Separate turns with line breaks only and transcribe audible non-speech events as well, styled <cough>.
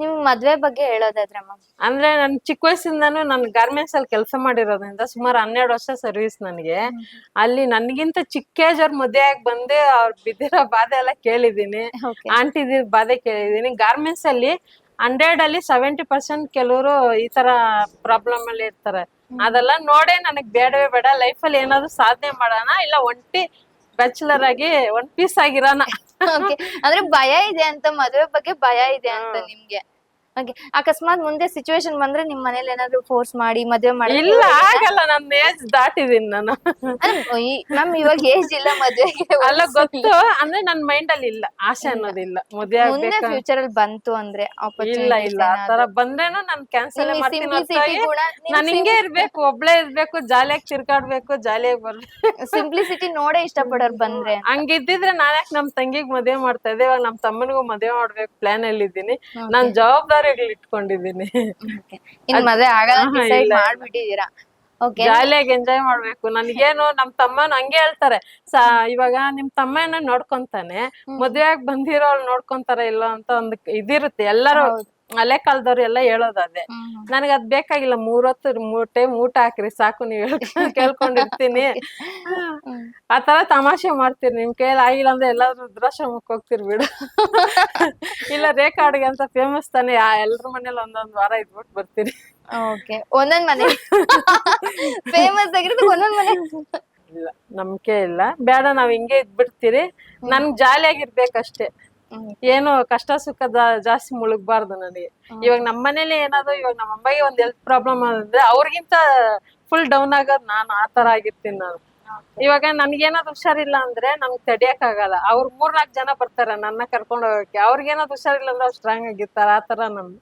ನಿಮ್ ಮದ್ವೆ ಬಗ್ಗೆ ಹೇಳೋದಾದ್ರೆ ಮ್ಯಾಮ್?
ಅಂದ್ರೆ ನನ್ ಚಿಕ್ಕ ವಯಸ್ಸಿಂದಾನು ನಾನು ಗಾರ್ಮೆಂಟ್ಸ್ ಅಲ್ಲಿ ಕೆಲಸ ಮಾಡಿರೋದ್ರಿಂದ ಸುಮಾರು ಹನ್ನೆರಡು ವರ್ಷ ಸರ್ವಿಸ್ ನನಗೆ. ಅಲ್ಲಿ ನನ್ಗಿಂತ ಚಿಕ್ಕ ಏಜ್ ಅವ್ರ ಮದ್ವೆ ಆಗಿ ಬಂದೆ ಅವ್ರ ಬಿದ್ದಿರೋ ಬಾಧೆ ಎಲ್ಲ ಕೇಳಿದೀನಿ
ಓಕೆ
ಆಂಟಿ ಬಾಧೆ ಕೇಳಿದೀನಿ ಗಾರ್ಮೆಂಟ್ಸ್ ಅಲ್ಲಿ ಹಂಡ್ರೆಡ್ ಅಲ್ಲಿ ಸೆವೆಂಟಿ ಪರ್ಸೆಂಟ್ ಕೆಲವರು ಈ ತರ ಪ್ರಾಬ್ಲಮ್ ಅಲ್ಲಿ ಇರ್ತಾರೆ. ಅದೆಲ್ಲ ನೋಡೆ ನನಗ್ ಬೇಡವೇ ಬೇಡ. ಲೈಫ್ ಅಲ್ಲಿ ಏನಾದ್ರು ಸಾಧನೆ ಮಾಡೋಣ ಇಲ್ಲ ಒಂಟಿ ಬ್ಯಾಚುಲರ್ ಆಗಿ ಒನ್ ಪೀಸ್ ಆಗಿರೋಣ.
ಓಕೆ ಅಂದ್ರೆ ಭಯ ಇದೆ ಅಂತ ಮದುವೆ ಬಗ್ಗೆ ಭಯ ಇದೆ ಅಂತ ನಿಮ್ಗೆ. ಓಕೆ ಅಕಸ್ಮಾತ್ ಮುಂದೆ ಸಿಚುವೇಶನ್ ಬಂದ್ರೆ ನಿಮ್ ಮನೇಲಿ ಏನಾದ್ರು ಫೋರ್ಸ್ ಮಾಡಿ ಮದ್ವೆ ಮಾಡಿ
ಇಲ್ಲ ಆಗಲ್ಲ ನನ್ನ ಏಜ್ ದಾಟಿದೀನಿ ನಾನು.
ಮ್ಯಾಮ್ ಇವಾಗ ಏಜ್ ಇಲ್ಲ ಮದ್ವೆಗೆ
ಅಲ್ಲ ಗೊತ್ತು. ಅಂದ್ರೆ ನನ್ ಮೈಂಡ್ ಅಲ್ಲಿ ಇಲ್ಲ ಆಸೆ ಅನ್ನೋದಿಲ್ಲ. ಮದ್ವೆ
ಮುಂದೆ ಫ್ಯೂಚರ್ ಅಲ್ಲಿ ಬಂತು ಅಂದ್ರೆ
ಇಲ್ಲ ಇಲ್ಲ. ಆತರ ಬಂದ್ರೇನು ನಾನ್ ಕ್ಯಾನ್ಸಲ್ ನಾನ್ ಹಿಂಗೆ ಇರ್ಬೇಕು ಒಬ್ಳೆ ಇರ್ಬೇಕು ಜಾಲಿಯಾಗಿ ತಿರ್ಗಾಡ್ಬೇಕು ಜಾಲಿಯಾಗಿ ಬರ್ಬೇಕು.
ಸಿಂಪ್ಲಿಸಿಟಿ ನೋಡೇ ಇಷ್ಟ ಪಡೋರ್ ಬಂದ್ರೆ.
ಹಂಗಿದ್ದಿದ್ರೆ ನಾನ್ ಯಾಕೆ ನಮ್ ತಂಗಿಗ್ ಮದ್ವೆ ಮಾಡ್ತಾ ಇದ್ದೆ? ಇವಾಗ ನಮ್ ತಮ್ಮನಿಗೂ ಮದ್ವೆ ಮಾಡ್ಬೇಕು ಪ್ಲಾನ್ ಅಲ್ಲಿ ಇದ್ದೀನಿ ನಾನ್ ಜವಾಬ್ದಾರಿಗಳು ಇಟ್ಕೊಂಡಿದೀನಿ
Okay. ಇನ್ ಮದ್ವೆ ಆಗಲ್ಲ
ಆಹಾ,
ಡಿಸೈಡ್ ಮಾಡ್ಬಿಟ್ಟಿದೀರಾ ಓಕೆ.
ಜಾಲಿಯಾಗಿ ಎಂಜಾಯ್ ಮಾಡ್ಬೇಕು. ನನ್ಗೇನು ನಮ್ ತಮ್ಮನ ಹಂಗೆ ಹೇಳ್ತಾರೆ ಸಾ ಇವಾಗ ನಿಮ್ ತಮ್ಮ ಏನೋ ನೋಡ್ಕೊಂತಾನೆ ಮದ್ವೆ ಆಗಿ ಬಂದಿರೋಳ್ ನೋಡ್ಕೊಂತಾರ ಇಲ್ಲ ಅಂತ ಒಂದ್ ಇದಿರುತ್ತೆ. ಎಲ್ಲರೂ ಹಳೆ ಕಾಲದವ್ರು ಎಲ್ಲ ಹೇಳೋದು ಅದೇ. ನನಗೆ ಅದ್ ಬೇಕಾಗಿಲ್ಲ ಮೂರತ್ತು ಮೂಟೆ ಮೂಟ ಊಟ ಹಾಕ್ರಿ ಸಾಕು ನೀವ್ ಕೇಳ್ಕೊಂಡಿರ್ತೀನಿ. <laughs> ಆತರ ತಮಾಷೆ ಮಾಡ್ತೀರಿ ನಿಮ್ ಕೈಯಲ್ಲಿ ಆಗಿಲ್ಲ ಅಂದ್ರೆ ಎಲ್ಲಾದ್ರೂ ವೃದ್ಧಾಶ್ರಮಕ್ಕೆ ಹೋಗ್ತಿರ್ ಬಿಡು. <laughs> ಇಲ್ಲ ರೇಖಾ ಅಡ್ಗೆ ಅಂತ ಫೇಮಸ್ ತಾನೆ ಎಲ್ರ ಮನೇಲಿ ಒಂದೊಂದ್ ವಾರ ಇದ್ಬಿಟ್ಟು ಬರ್ತೀರಿ.
ಓಕೆ ಒಂದೊಂದ್ ಮನೆ. <laughs> ಫೇಮಸ್ ಆಗಿರೋದು ಒಂದೊಂದ್ ಮನೆ.
ಇಲ್ಲ ನಂಬಿಕೆ ಇಲ್ಲ. ಬೇಡ ನಾವ್ ಹಿಂಗೆ ಇದ್ಬಿಡ್ತೀರಿ. ನನ್ಗ್ ಜಾಲಿಯಾಗಿರ್ಬೇಕಷ್ಟೇ. ಏನು ಕಷ್ಟ ಸುಖ ಜಾಸ್ತಿ ಮುಳುಗ್ಬಾರ್ದು ನನಗೆ. ಇವಾಗ ನಮ್ಮ ಮನೇಲಿ ಏನಾದ್ರು ಇವಾಗ ನಮ್ಮ ಅಮ್ಮಗೆ ಒಂದ್ ಹೆಲ್ತ್ ಪ್ರಾಬ್ಲಮ್ ಅಂದ್ರೆ ಅವ್ರಿಗಿಂತ ಫುಲ್ ಡೌನ್ ಆಗೋದ್ ನಾನು ಆ ತರ ಆಗಿರ್ತೀನಿ ನಾನು. ಇವಾಗ ನನ್ಗೇನಾದ್ರು ಹುಷಾರಿಲ್ಲ ಅಂದ್ರೆ ನಮ್ಗೆ ತಡಿಯಕ್ ಆಗಲ್ಲ ಅವ್ರ ಮೂರ್ನಾಲ್ಕು ಜನ ಬರ್ತಾರ ನನ್ನ ಕರ್ಕೊಂಡು ಹೋಗಕ್ಕೆ. ಅವ್ರಿಗೇನಾದ್ರು ಹುಷಾರಿಲ್ಲ ಅಂದ್ರೆ ಅವ್ರು ಸ್ಟ್ರಾಂಗ್ ಆಗಿರ್ತಾರ ಆತರ ತರ ನಮ್ದು.